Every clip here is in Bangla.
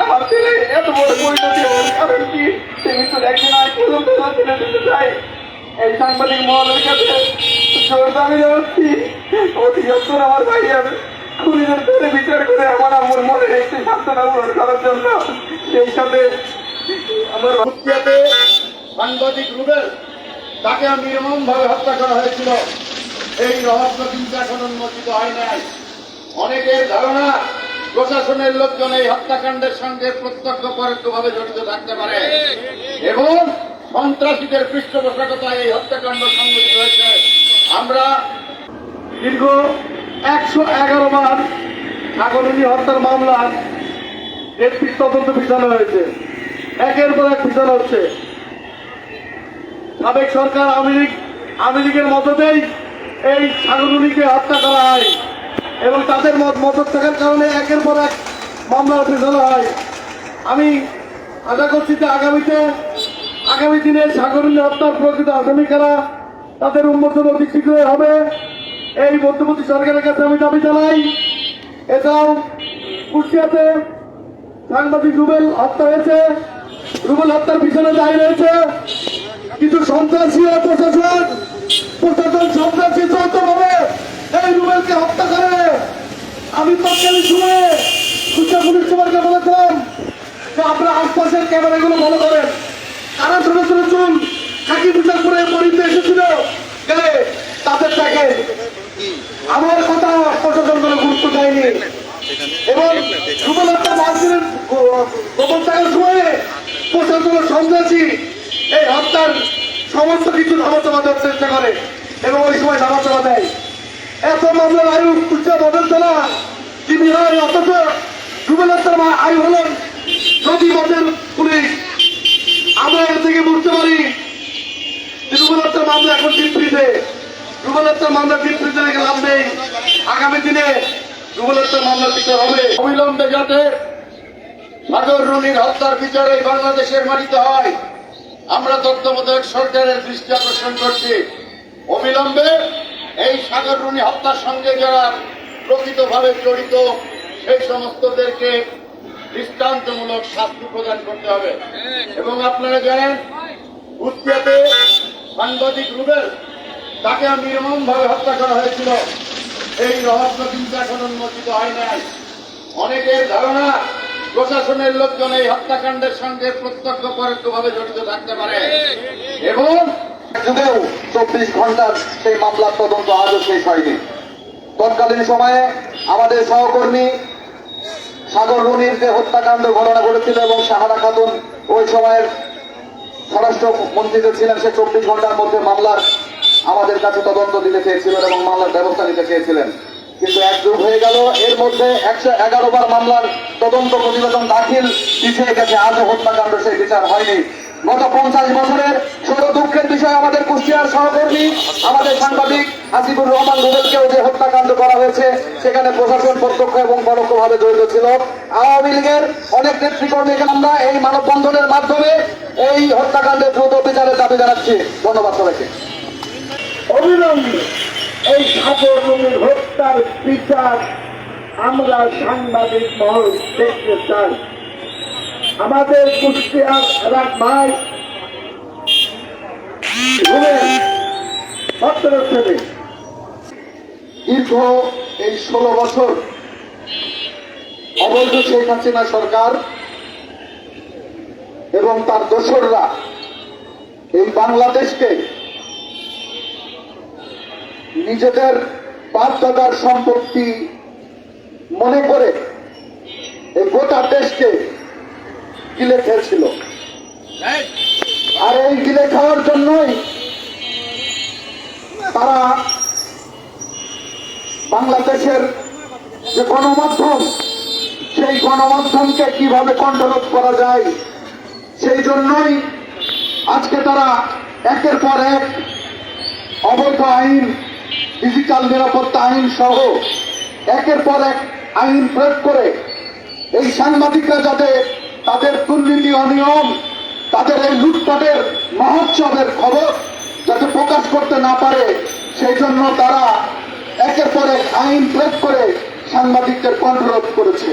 আমার সাংবাদিক মনের একটি করার জন্য। সেই আমার কুষ্টিয়াতে সাংবাদিক রুবেল, তাকে নির্মম ভাবে হত্যা করা হয়েছিল। এই রহস্য কিন্তু এখন উন্মোচিত হয় নাই। অনেকের ধারণা, প্রশাসনের লোকজন এই হত্যাকাণ্ডের সঙ্গে প্রত্যক্ষ পরোক্ষভাবে জড়িত থাকতে পারে। এবং সন্ত্রাসীদের পৃষ্ঠপোষকতায় এই হত্যাকাণ্ড সংঘটিত হয়েছে। আমরা দীর্ঘ একশো এগারো বার সাগরণী হত্যার মামলার একটি তদন্ত পিছানো হয়েছে। একের পর এক পিছানো হচ্ছে। সাবেক সরকার আওয়ামী লীগ আওয়ামী লীগের মদতেই এই সাগরুনিকে হত্যা করা হয়। এবং তাদের মদত থাকার কারণে একের পর এক মামলার পিছানো হয়। আমি আশা করছি যে আগামীতে, আগামী দিনে সাগরুনি হত্যার প্রকৃত আসামি কারা তাদের উন্মোচন অতি শীঘ্রই হবে। এই মধ্যবর্তী সরকারের কাছে আমি দাবি জানাই এছাড়াও কুষ্টিয়াতে সাংবাদিক রুবেল হত্যা হয়েছে। রুবেল হত্যার পিছনে দায়ী রয়েছে কিছু সন্ত্রাসী প্রশাসন। প্রশাসন সন্ত্রাসী যৌথভাবে এই রুবেলকে হত্যা করে। আমি তৎকালীন সময়ে কুষ্টিয়া পুলিশ সুপারকে বলেছিলাম যে আপনারা আশপাশের ক্যামেরাগুলো ভালো করেন। কারা ছোট ছোট চুল খাকি পোশাক পরে মরিতে এসেছিল গেলে তাদের তাকে আমার কথা প্রশাসন কোনো গুরুত্ব দেয়নি। এবং যুবলতা মাসির গোপন থাকার সময়ে প্রশাসন সন্ত্রাসী এই হত্যার সমস্ত কিছু ধামাচাপা দেওয়ার চেষ্টা করে এবং ওই সময় ধামাচাপা দেয়। এত মামলার আয়ু উচ্চা বদল না তিনি হয় অথচ যুবলতার মা আয়ু হলেন যদি বলেন পুলিশ। আমরা এর থেকে বুঝতে পারি। যুবলতার মামলা এখন চিত্রিতে যুবলতার মামলা চিত্রিতে রেখে লাভ নেই। আগামী দিনে যুবলতার মামলা বিচার হবে। অবিলম্বে যাতে সাগর রুনির হত্যার বিচার বাংলাদেশের মাটিতে হয়। আমরা তত্ত্বাবধায়ক সরকারের দৃষ্টি আকর্ষণ করছি। অবিলম্বে এই সাগর রুনি হত্যার সঙ্গে যারা প্রকৃতভাবে জড়িত, সেই সমস্তদেরকে দৃষ্টান্তমূলক শাস্তি প্রদান করতে হবে। এবং আপনারা জানেন কুষ্টিয়াতে সাংবাদিক রুবেল, তাকে নির্মম ভাবে হত্যা করা হয়েছিল। এই রহস্য কিন্তু এখন উন্মোচিত হয় নাই। অনেকের ধারণা, প্রশাসনের লোকজন এই হত্যাকাণ্ডের সঙ্গে প্রত্যক্ষ পরোক্ষভাবে জড়িত থাকতে পারে। এবং যুগেও চব্বিশ ঘণ্টার সেই মামলার তদন্ত আজও শেষ হয়নি। তৎকালীন সময়ে আমাদের সহকর্মী সাগর রুনির যে হত্যাকাণ্ড ঘটনা ঘটেছিল এবং সাহারা খাতুন ওই সময়ের স্বরাষ্ট্র মন্ত্রী ছিলেন, সে চব্বিশ ঘণ্টার মধ্যে মামলার আমাদের কাছে তদন্ত দিতে চেয়েছিলেন এবং মামলার ব্যবস্থা নিতে চেয়েছিলেন। কিন্তু এক যুগ হয়ে গেল, এর মধ্যে একশো এগারো বার মামলার তদন্ত প্রতিবেদন দাখিল পিছিয়ে গেছে, আজও হত্যাকাণ্ড সেই বিচার হয়নি। গত পঞ্চাশ বছরের ছোট দুঃখের বিষয় আমাদের কুষ্টিয়ার সহকর্মী, আমাদের সাংবাদিক হাসিবুর রহমান রুবেলকেও যে হত্যাকাণ্ড করা হয়েছে, সেখানে প্রশাসন প্রত্যক্ষ এবং পরোক্ষভাবে জড়িত ছিল। আওয়ামী লীগের অনেক নেতৃকর্মী এখানে আমরা এই মানববন্ধনের মাধ্যমে এই হত্যাকাণ্ডের দ্রুত বিচারের দাবি জানাচ্ছি। ধন্যবাদ সবাইকে। এই হত্যার বিচার আমরা সাংবাদিক মহল দেখতে চাই। আমাদের কুষ্টিয়ার এক ভাই। সতেরো দীর্ঘ এই ষোলো বছর অবৈধ শেখ হাসিনা সরকার এবং তার দোসররা এই বাংলাদেশকে নিজেদের বাধ্যতার সম্পত্তি মনে করে এই গোটা দেশকে গিলে খেয়েছিল আর এই গিলে খাওয়ার জন্যই তারা বাংলাদেশের যে গণমাধ্যম, সেই গণমাধ্যমকে কীভাবে কন্ট্রোল করা যায়, সেই জন্যই আজকে তারা একের পর এক অবৈধ আইন, ডিজিটাল নিরাপত্তা আইন সহ একের পর এক আইন প্রয়োগ করে এই সাংবাদিকরা যাতে তাদের দুর্নীতি অনিয়ম, তাদের এই লুটপাটের মহোৎসবের খবর যাতে প্রকাশ করতে না পারে, সেই জন্য তারা একের পর এক আইন প্রয়োগ করে সাংবাদিকদের কণ্ঠরোধ করেছে।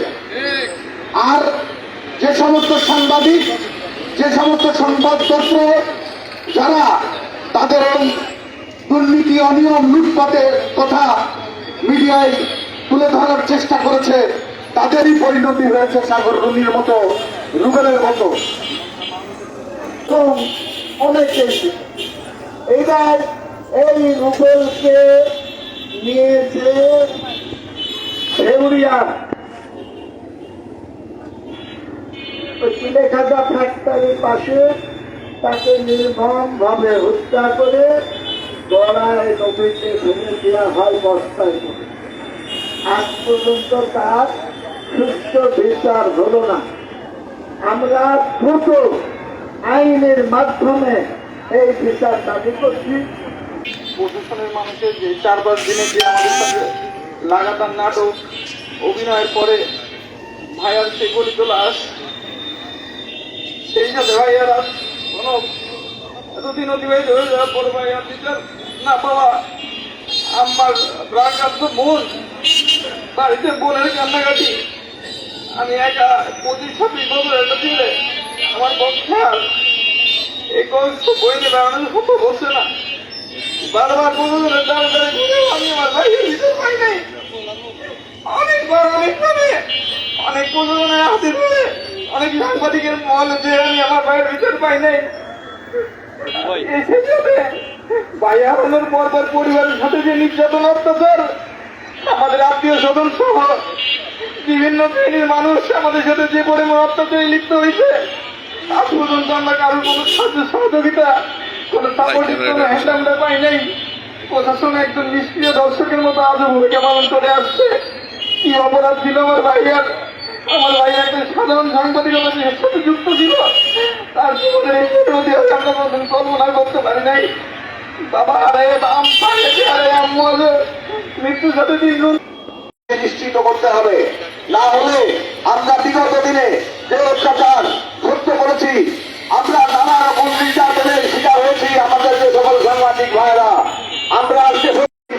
আর যে সমস্ত সাংবাদিক, যে সমস্ত সংবাদপত্র যারা তাদের এই দুর্নীতি, অনিয়ম, লুটপাটের কথা মিডিয়ায় তুলে ধরার চেষ্টা করেছে, তাদেরই পরিণতি হয়েছে সাগর রুনির মতো। রুবেলের মতো। এবং অনেক বেশি। এইবার এই রুবেলকে নিয়েছে ফ্যাক্টরির পাশে তাকে নির্মম ভাবে হত্যা করে গড়ায় নদীতে ভেঙে দেওয়া হয় বস্তায় আজ পর্যন্ত তার সুস্থ বিচার হলো না। আমরা দ্রুত আইনের মাধ্যমে এই বিচার দাবি করছি। প্রশাসনের মানুষের যে চার পাঁচ দিনে যে আমাদের সাথে লাগাতার নাটক, অভিনয়ের পরে ভাইয়ার সেই গলিত লাশ সেই সাথে ভাইয়ার আর কোনো এতদিন অতিবাহিত হয়ে যাওয়ার পরে ভাইয়ার বিচার না পাওয়া আমার প্রাণকান্ত বোন বাড়িতে বোনের কান্নাকাটি, আমি একা পঁচিশ ছাব্বিশ বছর আমার পক্ষে আর এই কষ্ট বইতে বেড়ানোর কথা বলছে না। বারবার দ্বার দ্বারে ঘুরে আমি আমার ভাইয়ের বিচার পাই নাই। অনেকবার অনেকভাবে অনেক প্রশাসনের হাতে ধরে অনেক সাংবাদিকের মহলে যে আমি আমার ভাইয়ের বিচার পাই নাই। ভাই। হারানোর পর পর পরিবারের সাথে যে নির্যাতন অত্যাচার আমাদের আত্মীয় স্বজন সহ বিভিন্ন শ্রেণির মানুষ আমাদের সাথে যে পরিমাণ অত্যাচারে লিপ্ত হয়েছে আজ পর্যন্ত আমরা কারোর কোনো সাহায্য সহযোগিতা কোনো সাপোর্টিভ কোনো হ্যান্ড আমরা পাই নাই। প্রশাসন একজন নিষ্ক্রিয় দর্শকের মতো আজও ভূমিকা পালন করে আসছে। কি অপরাধ ছিল আমার ভাইয়ার? আমার ভাই একজন সাধারণ সাংবাদিকতার সাথে যুক্ত ছিল। তার জীবনের এই পরিণতি আমরা কোনদিন কল্পনা করতে পারি নাই। বাবা আরে বাম পায়ে আরে আম্মু মৃত্যুর সাথে দিন নিশ্চিত করতে হবে। না হলে আমরা বিগত দিনে যে অত্যাচার সহ্য করেছি, আমরা নানা রকম নির্যাতনের শিকার হয়েছি আমাদের যে সকল সাংবাদিক ভাইরা আমরা আজকে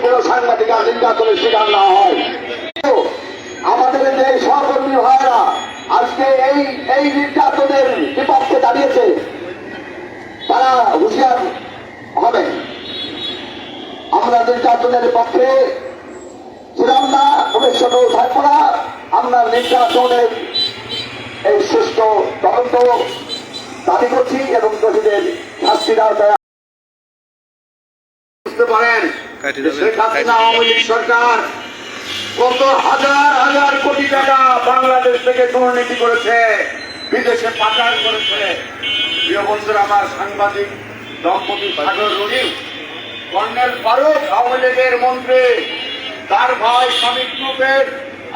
কোনো সাংবাদিক নির্যাতনের শিকার না হয়। আমাদের যে সহকর্মী ভাইরা আজকে এই এই নির্যাতনের বিপক্ষে দাঁড়িয়েছে, তারা হুঁশিয়ার হবে। আমরা নির্যাতনের পক্ষে ছিলাম না, ভবিষ্যতেও থাকব না। আমরা নির্যাতনের এই সুষ্ঠু তদন্ত দাবি করছি এবং দোষীদের শাস্তির আওতায় বুঝতে পারেন শেখ হাসিনা আওয়ামী লীগ সরকার কত হাজার হাজার কোটি টাকা বাংলাদেশ থেকে দুর্নীতি করেছে বিদেশে পাচার করেছে। প্রিয় বন্ধুরা আমার সাংবাদিক দম্পতি সাগর রনি কর্নেল ফারুক আওয়ামী লীগের মন্ত্রী তার ভাই স্বামী গ্রুপের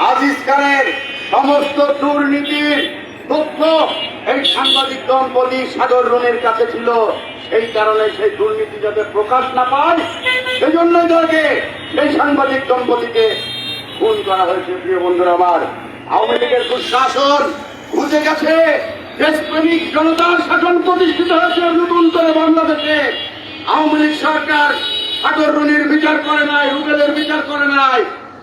আজিজ খানের সমস্ত দুর্নীতির তথ্য এই সাংবাদিক দম্পতি সাগর রুনের কাছে ছিল। এই কারণে সেই দুর্নীতি যাতে প্রকাশ না পায় সেই জন্যই তাকে এই সাংবাদিক দম্পতিকে খুন করা হয়েছে, প্রিয় বন্ধুরা আমার। আওয়ামী লীগের দুঃশাসন বুঝে গেছে। দেশপ্রেমিক জনতার শাসন প্রতিষ্ঠিত হয়েছে নতুন করে বাংলাদেশে। আওয়ামী লীগ সরকার সাগর রুনির বিচার করে নাই, রুবেলের বিচার করে নাই।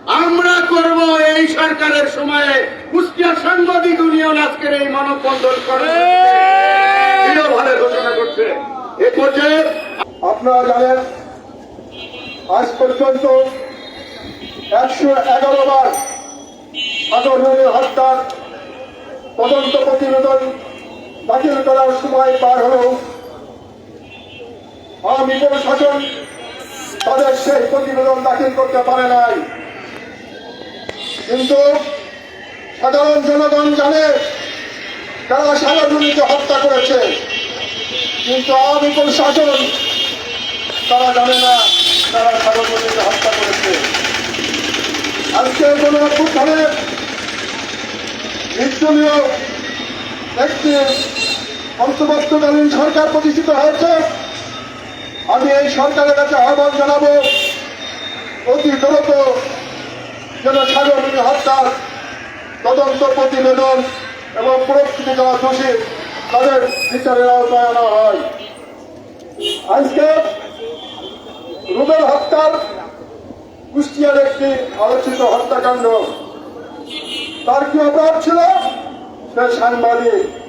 আমরা করব এই সরকারের সময়ে। কুষ্টিয়ার সাংবাদিক ইউনিয়ন আজকের এই মানববন্ধন করে। ঘোষণা করছে। এ পর্যায়ে আপনারা জানেন, আজ পর্যন্ত একশো এগারো বার সাগরের হত্যার তদন্ত প্রতিবেদন দাখিল করার সময় পার হলেও আওয়ামী প্রশাসন তাদের সেই প্রতিবেদন দাখিল করতে পারে নাই। কিন্তু সাধারণ জনগণ জানে তারা সাগরগুলিকে হত্যা করেছে। কিন্তু আওয়ামী প্রশাসন তারা জানে না তারা সাগরগুলিকে হত্যা করেছে। আজকে কোন অভ্যুত্থানে নির্দলীয় একটি অন্তর্বর্তীকালীন সরকার প্রতিষ্ঠিত হয়েছে। আমি এই সরকারের কাছে আহ্বান জানাব, অতি দ্রুত যেন সাগরগুলি হত্যার তদন্ত প্রতিবেদন এবং প্রকৃতি যারা দোষী তাদের বিচারের আওতায় আনা হয়। আজকে রুবেল হত্যার কুষ্টিয়ার একটি আলোচিত হত্যাকাণ্ড। তার কি অপরাধ ছিল? সে সাংবাদিক।